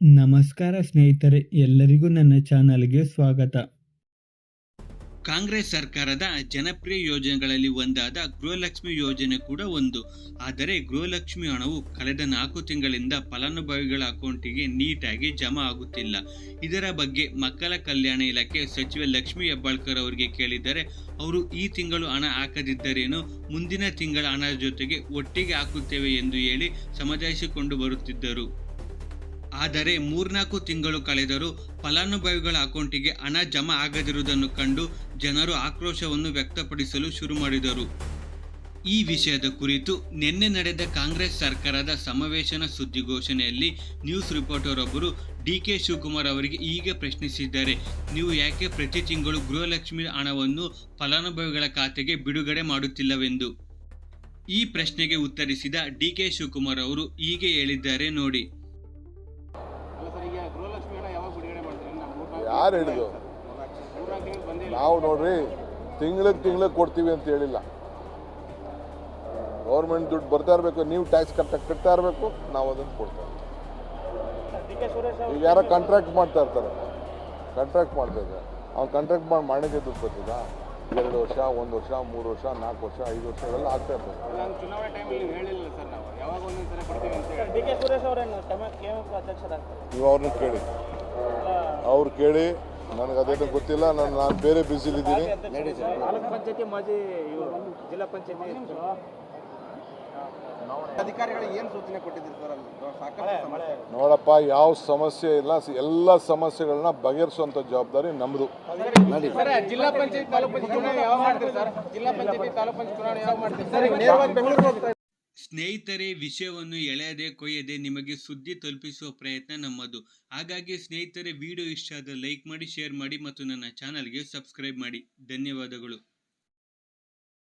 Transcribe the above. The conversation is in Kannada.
ನಮಸ್ಕಾರ ಸ್ನೇಹಿತರೆ, ಎಲ್ಲರಿಗೂ ನನ್ನ ಚಾನಲ್ಗೆ ಸ್ವಾಗತ. ಕಾಂಗ್ರೆಸ್ ಸರ್ಕಾರದ ಜನಪ್ರಿಯ ಯೋಜನೆಗಳಲ್ಲಿ ಒಂದಾದ ಗೃಹಲಕ್ಷ್ಮಿ ಯೋಜನೆ ಕೂಡ ಒಂದು. ಆದರೆ ಗೃಹಲಕ್ಷ್ಮಿ ಹಣವು ಕಳೆದ ನಾಲ್ಕು ತಿಂಗಳಿಂದ ಫಲಾನುಭವಿಗಳ ಅಕೌಂಟಿಗೆ ನೀಟಾಗಿ ಜಮಾ ಆಗುತ್ತಿಲ್ಲ. ಇದರ ಬಗ್ಗೆ ಮಕ್ಕಳ ಕಲ್ಯಾಣ ಇಲಾಖೆ ಸಚಿವೆ ಲಕ್ಷ್ಮಿ ಹೆಬ್ಬಾಳ್ಕರ್ ಅವರಿಗೆ ಕೇಳಿದರೆ, ಅವರು ಈ ತಿಂಗಳು ಹಣ ಹಾಕದಿದ್ದರೇನು, ಮುಂದಿನ ತಿಂಗಳ ಹಣ ಜೊತೆಗೆ ಒಟ್ಟಿಗೆ ಹಾಕುತ್ತೇವೆ ಎಂದು ಹೇಳಿ ಸಮಜಾಯಿಸಿಕೊಂಡು ಬರುತ್ತಿದ್ದರು. ಆದರೆ ಮೂರ್ನಾಲ್ಕು ತಿಂಗಳು ಕಳೆದರೂ ಫಲಾನುಭವಿಗಳ ಅಕೌಂಟಿಗೆ ಹಣ ಜಮಾ ಆಗದಿರುವುದನ್ನು ಕಂಡು ಜನರು ಆಕ್ರೋಶವನ್ನು ವ್ಯಕ್ತಪಡಿಸಲು ಶುರು ಮಾಡಿದರು. ಈ ವಿಷಯದ ಕುರಿತು ನಿನ್ನೆ ನಡೆದ ಕಾಂಗ್ರೆಸ್ ಸರ್ಕಾರದ ಸಮಾವೇಶನ ಸುದ್ದಿಗೋಷ್ಠಿಯಲ್ಲಿ ನ್ಯೂಸ್ ರಿಪೋರ್ಟರ್ ಒಬ್ಬರು ಡಿ ಕೆ ಶಿವಕುಮಾರ್ ಅವರಿಗೆ ಹೀಗೆ ಪ್ರಶ್ನಿಸಿದ್ದಾರೆ. ನೀವು ಯಾಕೆ ಪ್ರತಿ ತಿಂಗಳು ಗೃಹಲಕ್ಷ್ಮಿ ಹಣವನ್ನು ಫಲಾನುಭವಿಗಳ ಖಾತೆಗೆ ಬಿಡುಗಡೆ ಮಾಡುತ್ತಿಲ್ಲವೆಂದು? ಈ ಪ್ರಶ್ನೆಗೆ ಉತ್ತರಿಸಿದ ಡಿ ಕೆ ಶಿವಕುಮಾರ್ ಅವರು ಹೀಗೆ ಹೇಳಿದ್ದಾರೆ ನೋಡಿ. ಯಾರು ಹೇಳಿದ್ರು? ನಾವು ನೋಡ್ರಿ ತಿಂಗ್ಳಿಗೆ ತಿಂಗ್ಳಿಗೆ ಕೊಡ್ತೀವಿ ಅಂತ ಹೇಳಿಲ್ಲ. ಗೌರ್ಮೆಂಟ್ ದುಡ್ಡು ಬರ್ತಾ ಇರಬೇಕು ನೀವು ಟ್ಯಾಕ್ಸ್ ಕಟ್ಟ ಕಟ್ತಾ ಇರಬೇಕು ನಾವು ಅದನ್ನು ಕೊಡ್ತಾ ಈಗ ಯಾರೋ ಕಾಂಟ್ರಾಕ್ಟ್ ಮಾಡ್ತಾ ಇರ್ತಾರೆ. ಕಾಂಟ್ರಾಕ್ಟ್ ಮಾಡ್ತಾ ಇದ್ದಾರೆ. ಅವ್ನು ಕಾಂಟ್ರಾಕ್ಟ್ ಮಾಡಿ ಮಾಡಿದ್ದೆ ದುಡ್ಡು ಬರ್ತದ? ಎರಡು ವರ್ಷ ಒಂದು ವರ್ಷ ಮೂರು ವರ್ಷ ನಾಲ್ಕು ವರ್ಷ ಐದು ವರ್ಷ ಇವೆಲ್ಲ ಆಗ್ತಾ ಇರ್ತದೆ. ನಾನು ಚುನಾವಣೆ ಟೈಮಲ್ಲಿ ನೀವು ಹೇಳಿಲ್ಲ ಸರ್ ನಾವು. ಯಾವಾಗ ಒಂದೊಂದು ಸಲ ಕೊಡ್ತೀವಿ ಅಂತ ಡಿ ಕೆ ಸುರೇಶ್ ಅಧ್ಯಕ್ಷರಾಗ್ತಾರೆ? ನೀವು ಅವ್ರನ್ನ ಕೇಳಿ. ಅವ್ರು ಕೇಳಿ. ನನಗೆ ಅದೇನು ಗೊತ್ತಿಲ್ಲ. ನಾನು ನಾನು ಬೇರೆ ಬ್ಯುಸಿಲಿದ್ದೀನಿ ತಾಲೂಕು ಪಂಚಾಯತಿ ಮಾಜಿ ಇವರು. ಜಿಲ್ಲಾ ಪಂಚಾಯತಿ ನೋಡಪ್ಪ ಯಾವ ಸಮಸ್ಯೆ ಇಲ್ಲ. ಎಲ್ಲ ಸಮಸ್ಯೆಗಳನ್ನ ಬಗೆಹರಿಸುವಂತ ಜವಾಬ್ದಾರಿ ನಮ್ಮದು ಸರ್ ಜಿಲ್ಲಾ ಪಂಚಾಯತ್ ತಾಲೂಕು ಪಂಚಾಯತ್ ಚುನಾವಣೆ ಯಾವಾಗ ಮಾಡ್ತೀರಿ ಸರ್? ಜಿಲ್ಲಾ ಪಂಚಾಯತಿ ತಾಲೂಕು ಪಂಚಾಯತ್ ಚುನಾವಣೆ ಯಾವಾಗ ಮಾಡ್ತೀರಿ ಸರ್? ಈಗ ನೇರವಾಗಿ ಬೆಂಗಳೂರಿಗೆ ಹೋಗ್ತಾ ಸ್ನೇಹಿತರೆ ವಿಷಯವನ್ನು ಎಳೆಯದೆ ಕೊಯ್ಯದೆ ನಿಮಗೆ ಸುದ್ದಿ ತಲುಪಿಸುವ ಪ್ರಯತ್ನ ನಮ್ಮದು. ಹಾಗಾಗಿ ಸ್ನೇಹಿತರೆ ವಿಡಿಯೋ ಇಷ್ಟ ಆದರೆ ಲೈಕ್ ಮಾಡಿ ಶೇರ್ ಮಾಡಿ ಮತ್ತು ನನ್ನ ಚಾನಲ್ಗೆ ಸಬ್ಸ್ಕ್ರೈಬ್ ಮಾಡಿ. ಧನ್ಯವಾದಗಳು.